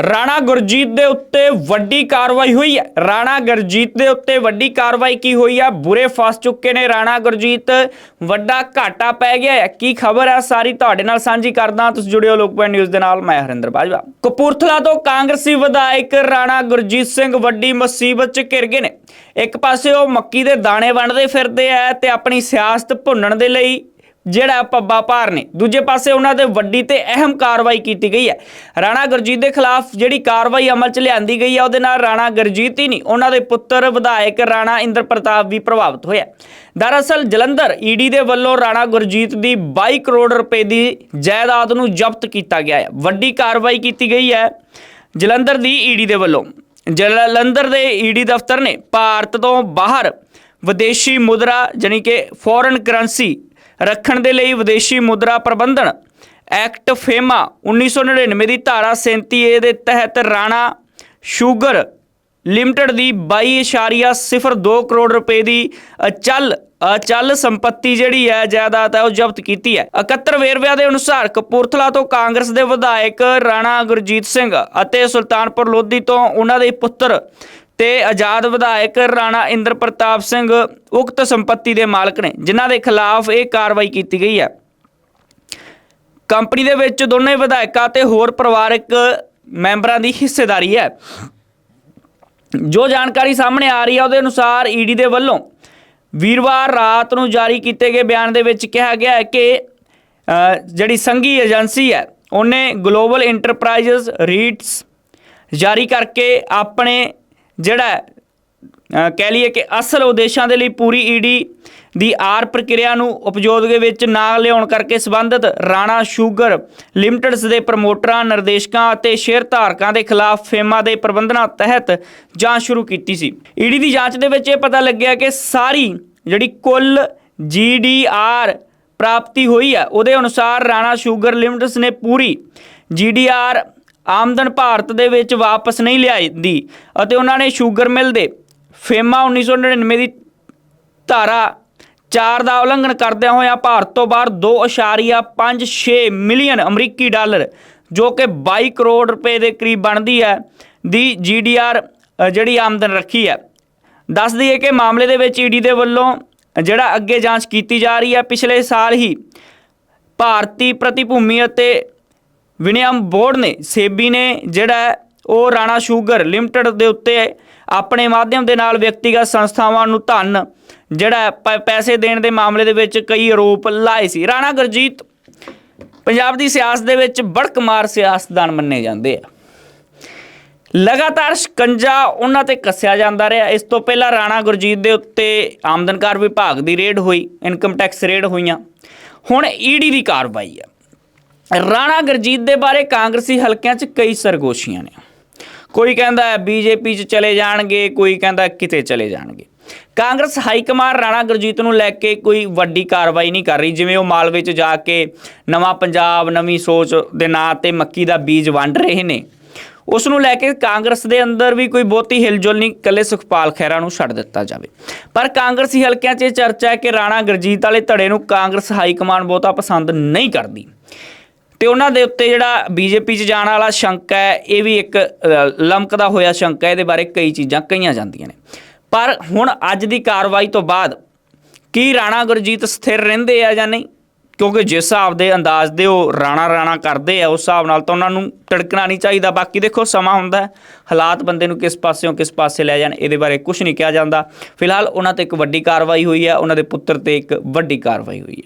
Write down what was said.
ਰਾਣਾ ਗੁਰਜੀਤ ਦੇ ਉੱਤੇ ਵੱਡੀ ਕਾਰਵਾਈ ਹੋਈ ਹੈ। ਰਾਣਾ ਗੁਰਜੀਤ ਦੇ ਉੱਤੇ ਵੱਡੀ ਕਾਰਵਾਈ ਕੀ ਹੋਈ ਹੈ ਬੁਰੇ ਫਸ ਚੁੱਕੇ ਨੇ ਰਾਣਾ ਗੁਰਜੀਤ। ਵੱਡਾ ਘਾਟਾ ਪੈ ਗਿਆ ਹੈ। ਕੀ ਖਬਰ ਹੈ ਸਾਰੀ ਤੁਹਾਡੇ ਨਾਲ ਸਾਂਝੀ ਕਰਦਾ ਤੁਸੀਂ ਜੁੜਿਓ ਲੋਕਪਾਲ ਨਿਊਜ਼ ਦੇ ਨਾਲ। ਮੈਂ ਹਰਿੰਦਰ ਬਾਜਵਾ। ਕਪੂਰਥਲਾ ਤੋਂ ਕਾਂਗਰਸੀ ਵਿਧਾਇਕ ਰਾਣਾ ਗੁਰਜੀਤ ਸਿੰਘ ਵੱਡੀ ਮੁਸੀਬਤ 'ਚ ਘਿਰ ਗਏ ਨੇ। ਇੱਕ ਪਾਸੇ ਉਹ ਮੱਕੀ ਦੇ ਦਾਣੇ ਵੰਡਦੇ ਫਿਰਦੇ ਆ ਤੇ ਆਪਣੀ ਸਿਆਸਤ ਭੁੰਨਣ ਦੇ ਲਈ ਜਿਹੜਾ ਪੱਬਾ ਭਾਰ ਨੇ, ਦੂਜੇ ਪਾਸੇ ਉਹਨਾਂ ਤੇ ਵੱਡੀ ਤੇ ਅਹਿਮ ਕਾਰਵਾਈ ਕੀਤੀ ਗਈ ਹੈ। ਰਾਣਾ ਗੁਰਜੀਤ ਦੇ ਖਿਲਾਫ ਜਿਹੜੀ ਕਾਰਵਾਈ ਅਮਲ 'ਚ ਲਿਆਂਦੀ ਗਈ ਹੈ, ਉਹਦੇ ਨਾਲ ਰਾਣਾ ਗੁਰਜੀਤ ਹੀ ਨਹੀਂ, ਉਹਨਾਂ ਦੇ ਪੁੱਤਰ ਵਿਧਾਇਕ ਰਾਣਾ ਇੰਦਰ ਪ੍ਰਤਾਪ ਵੀ ਪ੍ਰਭਾਵਿਤ ਹੋਇਆ ਦਰਅਸਲ ਜਲੰਧਰ ਈਡੀ ਦੇ ਵੱਲੋਂ ਰਾਣਾ ਗੁਰਜੀਤ ਦੀ 22 ਕਰੋੜ ਰੁਪਏ ਦੀ ਜਾਇਦਾਦ ਨੂੰ ਜ਼ਬਤ ਕੀਤਾ ਗਿਆ ਹੈ। ਵੱਡੀ ਕਾਰਵਾਈ ਕੀਤੀ ਗਈ ਹੈ ਜਲੰਧਰ ਦੀ ਈਡੀ ਦੇ ਵੱਲੋਂ। ਜਲੰਧਰ ਦੇ ਈਡੀ ਦਫ਼ਤਰ ਨੇ ਭਾਰਤ ਤੋਂ ਬਾਹਰ ਵਿਦੇਸ਼ੀ ਮੁਦਰਾ, ਜਾਣੀ ਕਿ ਫੋਰਨ ਕਰੰਸੀ ਰੱਖਣ ਦੇ ਲਈ ਵਿਦੇਸ਼ੀ ਮੁਦਰਾ ਪ੍ਰਬੰਧਨ ਐਕਟ ਫੇਮਾ 1999 ਦੀ ਧਾਰਾ 37 ਏ ਦੇ ਤਹਿਤ ਰਾਣਾ ਸ਼ੂਗਰ ਲਿਮਟਿਡ ਦੀ 22.02 ਕਰੋੜ ਰੁਪਏ ਦੀ ਅਚਲ ਅਚਲ ਸੰਪਤੀ ਜਿਹੜੀ ਹੈ ਜਾਇਦਾਦ ਹੈ ਉਹ ਜ਼ਬਤ ਕੀਤੀ ਹੈ। 71 ਵੇਰਵਿਆਂ ਦੇ ਅਨੁਸਾਰ ਕਪੂਰਥਲਾ ਤੋਂ ਕਾਂਗਰਸ ਦੇ ਵਿਧਾਇਕ ਰਾਣਾ ਗੁਰਜੀਤ ਸਿੰਘ ਅਤੇ ਸੁਲਤਾਨਪੁਰ ਲੋਧੀ ਤੋਂ ਉਹਨਾਂ ਦੇ ਪੁੱਤਰ ਤੇ ਆਜ਼ਾਦ ਵਿਧਾਇਕ ਰਾਣਾ ਇੰਦਰ ਪ੍ਰਤਾਪ ਸਿੰਘ ਉਕਤ ਸੰਪਤੀ ਦੇ ਮਾਲਕ ਨੇ, ਜਿਨ੍ਹਾਂ ਦੇ ਖਿਲਾਫ ਇਹ ਕਾਰਵਾਈ ਕੀਤੀ ਗਈ ਹੈ। ਕੰਪਨੀ ਦੇ ਵਿੱਚ ਦੋਨੇ ਵਿਧਾਇਕਾਂ ਤੇ ਹੋਰ ਪਰਿਵਾਰਕ ਮੈਂਬਰਾਂ ਦੀ ਹਿੱਸੇਦਾਰੀ ਹੈ। ਜੋ ਜਾਣਕਾਰੀ ਸਾਹਮਣੇ ਆ ਰਹੀ ਹੈ, ਉਹਦੇ ਅਨੁਸਾਰ ਈਡੀ ਦੇ ਵੱਲੋਂ ਵੀਰਵਾਰ ਰਾਤ ਨੂੰ ਜਾਰੀ ਕੀਤੇ ਗਏ ਬਿਆਨ ਦੇ ਵਿੱਚ ਕਿਹਾ ਗਿਆ ਹੈ ਕਿ ਜਿਹੜੀ ਸੰਘੀ ਏਜੰਸੀ ਹੈ, ਉਹਨੇ ਗਲੋਬਲ ਇੰਟਰਪ੍ਰਾਈਜ਼ਸ, ਰੀਟਸ ਜਾਰੀ ਕਰਕੇ ਆਪਣੇ ਜਿਹੜਾ ਕਹਿ ਲਈਏ ਕਿ ਅਸਲ ਉਦੇਸ਼ਾਂ ਦੇ ਲਈ ਪੂਰੀ ਈਡੀ ਦੀ ਆਰ ਪ੍ਰਕਿਰਿਆ ਨੂੰ ਉਪਯੋਗ ਦੇ ਵਿੱਚ ਨਾ ਲਿਆਉਣ ਕਰਕੇ ਸੰਬੰਧਿਤ ਰਾਣਾ ਸ਼ੂਗਰ ਲਿਮਟਿਡਸ ਦੇ ਪ੍ਰਮੋਟਰਾਂ, ਨਿਰਦੇਸ਼ਕਾਂ ਅਤੇ ਸ਼ੇਅਰ ਧਾਰਕਾਂ ਦੇ ਖਿਲਾਫ ਫੇਮਾ ਦੇ ਪ੍ਰਬੰਧਨਾਂ ਤਹਿਤ ਜਾਂਚ ਸ਼ੁਰੂ ਕੀਤੀ ਸੀ। ਈਡੀ ਦੀ ਜਾਂਚ ਦੇ ਵਿੱਚ ਇਹ ਪਤਾ ਲੱਗਿਆ ਕਿ ਸਾਰੀ ਜਿਹੜੀ ਕੁੱਲ ਜੀਡੀਆਰ ਪ੍ਰਾਪਤੀ ਹੋਈ ਹੈ ਉਹਦੇ ਅਨੁਸਾਰ ਰਾਣਾ ਸ਼ੂਗਰ ਲਿਮਟਿਡਸ ਨੇ ਪੂਰੀ ਜੀਡੀਆਰ ਆਮਦਨ ਭਾਰਤ ਦੇ ਵਿੱਚ ਵਾਪਸ ਨਹੀਂ ਲਿਆਂਦੀ ਅਤੇ ਉਹਨਾਂ ਨੇ ਸ਼ੂਗਰ ਮਿਲ ਦੇ ਫੇਮਾ 1999 ਦੀ ਧਾਰਾ 4 ਦਾ ਉਲੰਘਣ ਕਰਦਿਆਂ ਹੋਇਆ ਭਾਰਤ ਤੋਂ ਬਾਹਰ 2.56 ਮਿਲੀਅਨ ਅਮਰੀਕੀ ਡਾਲਰ, ਜੋ ਕਿ 22 ਕਰੋੜ ਰੁਪਏ ਦੇ ਕਰੀਬ ਬਣਦੀ ਹੈ, ਦੀ ਜੀਡੀਆਰ ਜਿਹੜੀ ਆਮਦਨ ਰੱਖੀ ਹੈ। ਦੱਸ ਦਈਏ ਕਿ ਮਾਮਲੇ ਦੇ ਵਿੱਚ ਈਡੀ ਦੇ ਵੱਲੋਂ ਜਿਹੜਾ ਅੱਗੇ ਜਾਂਚ ਕੀਤੀ ਜਾ ਰਹੀ ਹੈ, ਪਿਛਲੇ ਸਾਲ ਹੀ ਭਾਰਤੀ ਪ੍ਰਤੀਭੂਮੀ ਅਤੇ ਵਿਨਿਯਮ ਬੋਰਡ ਨੇ ਸੇਬੀ ਨੇ ਜਿਹੜਾ ਉਹ ਰਾਣਾ ਸ਼ੂਗਰ ਲਿਮਟਿਡ ਦੇ ਉੱਤੇ ਆਪਣੇ ਮਾਧਿਅਮ ਦੇ ਨਾਲ ਵਿਅਕਤੀਗਤ ਸੰਸਥਾਵਾਂ ਨੂੰ ਧਨ, ਜਿਹੜਾ ਪੈਸੇ ਦੇਣ ਦੇ ਮਾਮਲੇ ਦੇ ਵਿੱਚ ਕਈ ਆਰੋਪ ਲਾਏ ਸੀ। ਰਾਣਾ ਗੁਰਜੀਤ, ਪੰਜਾਬ ਦੀ ਸਿਆਸਤ ਦੇ ਵਿੱਚ ਬੜਕਮਾਰ ਸਿਆਸਤਦਾਨ ਮੰਨੇ ਜਾਂਦੇ ਆ। ਲਗਾਤਾਰ ਸ਼ਿਕੰਜਾ ਉਹਨਾਂ ਤੇ ਕੱਸਿਆ ਜਾਂਦਾ ਰਿਹਾ। ਇਸ ਤੋਂ ਪਹਿਲਾਂ ਰਾਣਾ ਗੁਰਜੀਤ ਦੇ ਉੱਤੇ ਆਮਦਨਕਾਰ ਵਿਭਾਗ ਦੀ ਰੇਡ ਹੋਈ, ਇਨਕਮ ਟੈਕਸ ਰੇਡ ਹੋਈਆਂ। ਹੁਣ ਈਡੀ ਦੀ ਕਾਰਵਾਈ ਹੈ ਰਾਣਾ ਗੁਰਜੀਤ ਦੇ ਬਾਰੇ ਕਾਂਗਰਸੀ ਹਲਕਿਆਂ 'ਚ ਕਈ ਸਰਗੋਸ਼ੀਆਂ ਨੇ। ਕੋਈ ਕਹਿੰਦਾ ਬੀਜੇਪੀ 'ਚ ਚਲੇ ਜਾਣਗੇ, ਕੋਈ ਕਹਿੰਦਾ ਕਿਤੇ ਚਲੇ ਜਾਣਗੇ। ਕਾਂਗਰਸ ਹਾਈ ਕਮਾਨ ਰਾਣਾ ਗੁਰਜੀਤ ਨੂੰ ਲੈ ਕੇ ਕੋਈ ਵੱਡੀ ਕਾਰਵਾਈ ਨਹੀਂ ਕਰ ਰਹੀ, ਜਿਵੇਂ ਉਹ ਮਾਲਵੇ 'ਚ ਜਾ ਕੇ ਨਵਾਂ ਪੰਜਾਬ, ਨਵੀਂ ਸੋਚ ਦੇ ਨਾਂ ਤੇ ਮੱਕੀ ਦਾ ਬੀਜ ਵੰਡ ਰਹੇ ਨੇ। ਉਸ ਨੂੰ ਲੈ ਕੇ ਕਾਂਗਰਸ ਦੇ ਅੰਦਰ ਵੀ ਕੋਈ ਬਹੁਤੀ ਹਿਲਜੁਲ ਨਹੀਂ ਕੱਲੇ ਸੁਖਪਾਲ ਖਹਿਰਾ ਨੂੰ ਛੱਡ ਦਿੱਤਾ ਜਾਵੇ। ਪਰ ਕਾਂਗਰਸੀ ਹਲਕਿਆਂ 'ਚ ਇਹ ਚਰਚਾ ਹੈ ਕਿ ਰਾਣਾ ਗੁਰਜੀਤ ਵਾਲੇ ਧੜੇ ਨੂੰ ਕਾਂਗਰਸ ਹਾਈ ਕਮਾਨ ਬਹੁਤਾ ਪਸੰਦ ਨਹੀਂ ਕਰਦੀ। ਤੇ ਉਹਨਾਂ ਦੇ ਉੱਤੇ ਜਿਹੜਾ ਬੀਜੇਪੀ 'ਚ ਜਾਣ ਵਾਲਾ ਸ਼ੰਕਾ ਹੈ, ਇਹ ਵੀ ਇੱਕ ਲਮਕਦਾ ਹੋਇਆ ਸ਼ੰਕਾ ਇਹਦੇ ਬਾਰੇ ਕਈ ਚੀਜ਼ਾਂ ਕਹੀਆਂ ਜਾਂਦੀਆਂ ਨੇ। ਪਰ ਹੁਣ ਅੱਜ ਦੀ ਕਾਰਵਾਈ ਤੋਂ ਬਾਅਦ ਕੀ ਰਾਣਾ ਗੁਰਜੀਤ ਸਥਿਰ ਰਹਿੰਦੇ ਆ ਜਾਂ ਨਹੀਂ? ਕਿਉਂਕਿ ਜਿਸ ਹਿਸਾਬ ਦੇ ਅੰਦਾਜ਼ ਦੇ ਉਹ ਰਾਣਾ ਰਾਣਾ ਕਰਦੇ ਆ, ਉਸ ਹਿਸਾਬ ਨਾਲ ਤਾਂ ਉਹਨਾਂ ਨੂੰ ਟੜਕਣਾ ਨਹੀਂ ਚਾਹੀਦਾ। ਬਾਕੀ ਦੇਖੋ, ਸਮਾਂ ਹੁੰਦਾ ਹੈ। ਹਾਲਾਤ ਬੰਦੇ ਨੂੰ ਕਿਸ ਪਾਸਿਓਂ ਕਿਸ ਪਾਸੇ ਲੈ ਜਾਣ, ਇਹਦੇ ਬਾਰੇ ਕੁਝ ਨਹੀਂ ਕਿਹਾ ਜਾਂਦਾ। ਫਿਲਹਾਲ ਉਹਨਾਂ ਤੇ ਇੱਕ ਵੱਡੀ ਕਾਰਵਾਈ ਹੋਈ ਹੈ, ਉਹਨਾਂ ਦੇ ਪੁੱਤਰ ਤੇ ਇੱਕ ਵੱਡੀ ਕਾਰਵਾਈ ਹੋਈ ਹੈ।